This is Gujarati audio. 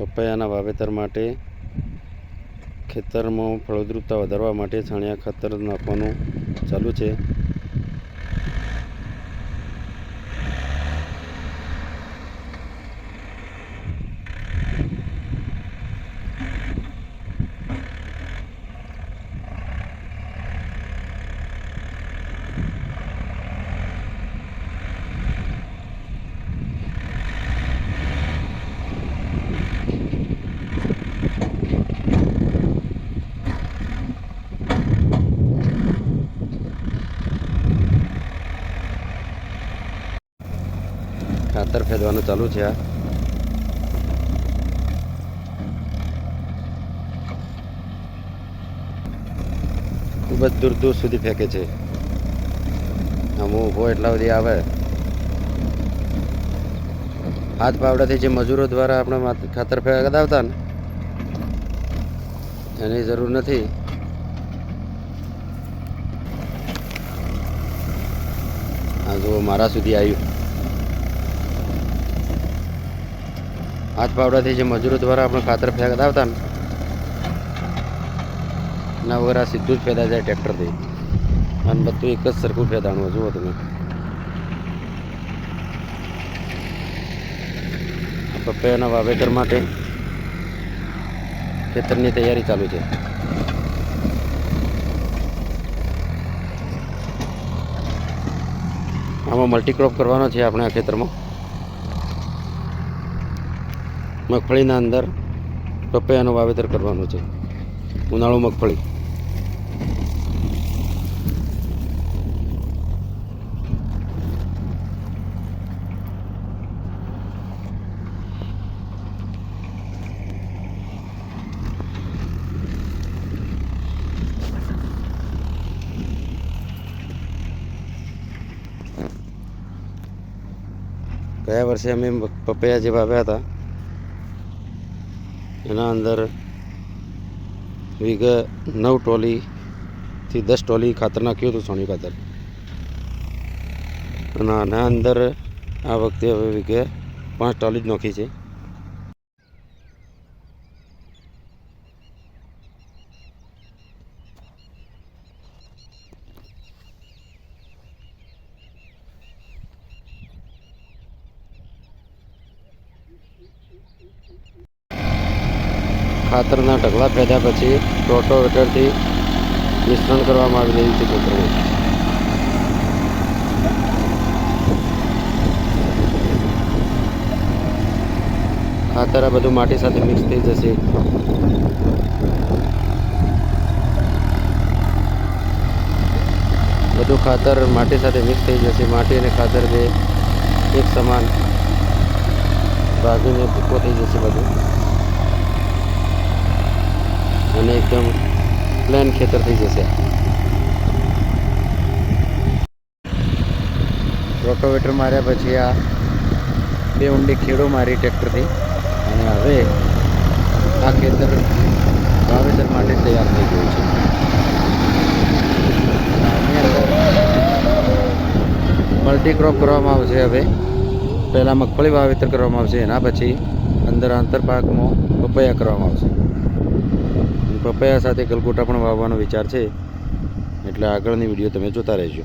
પપૈયાના વાવેતર માટે ખેતરમાં ફળદ્રુપતા વધારવા માટે છાણિયા ખાતર નાખવાનું ચાલુ છે. ખાતર ફેરવાનું ચાલુ છે આ. ખૂબ જ દૂર દૂર સુધી ફેંકે છે. આમ ઊભો એટલા સુધી આવે. હાથ પાવડાથી જે મજૂરો દ્વારા આપણે ખાતર ખાતર ફેંકાવતા ને, એની જરૂર નથી. આ જુઓ, મારા સુધી આવ્યું. હાથ પાવડાથી જે મજૂરો દ્વારા આપણે ખાતર ફેંકતા આવતા ને, એના વગર આ સીધું જ ફેદા જાય ટ્રેક્ટરથી. અને બધું એક જ સરખું ફેદાણું જુઓ તમે. પપૈયાના વાવેતર માટે ખેતરની તૈયારી ચાલુ છે. આમાં મલ્ટીક્રોપ કરવાનો છે આપણે આ ખેતરમાં. મગફળીના અંદર પપૈયાનું વાવેતર કરવાનું છે. ઉનાળુ મગફળી. ગયા વર્ષે અમે પપૈયા જે વાવ્યા હતા એના અંદર વીઘે નવ ટોલીથી દસ ટોલી ખાતર નાખ્યું હતું સોની ખાતર. અને આના અંદર આ વખતે હવે વીઘે પાંચ ટોલી જ નાખી છે. ખાતરના ઢગલા ફેદ્યા પછી રોટોવેટરથી મિશ્રણ કરવામાં આવી રહ્યું છે ખેતરમાં ખાતર આ બધું માટી સાથે મિક્સ થઈ જશે. બધું ખાતર માટી સાથે મિક્સ થઈ જશે. માટી અને ખાતર બે એક સમાન ભાગીને ભૂકો થઈ જશે બધું. અને એકદમ પ્લેન ખેતર થઈ જશે. રોટોવેટર માર્યા પછી આ બે ઊંડી ખેડો મારી ટ્રેક્ટરથી. અને હવે આ ખેતર વાવેતર માટે તૈયાર થઈ ગયું છે. મલ્ટીક્રોપ કરવામાં આવશે હવે. પહેલાં મગફળી વાવેતર કરવામાં આવશે, એના પછી અંદર આંતરપાકમાં પપૈયા કરવામાં આવશે. પપૈયા સાથે ગલગોટા પણ વાવવાનો વિચાર છે. એટલે આગળની વીડિયો તમે જોતા રહેજો.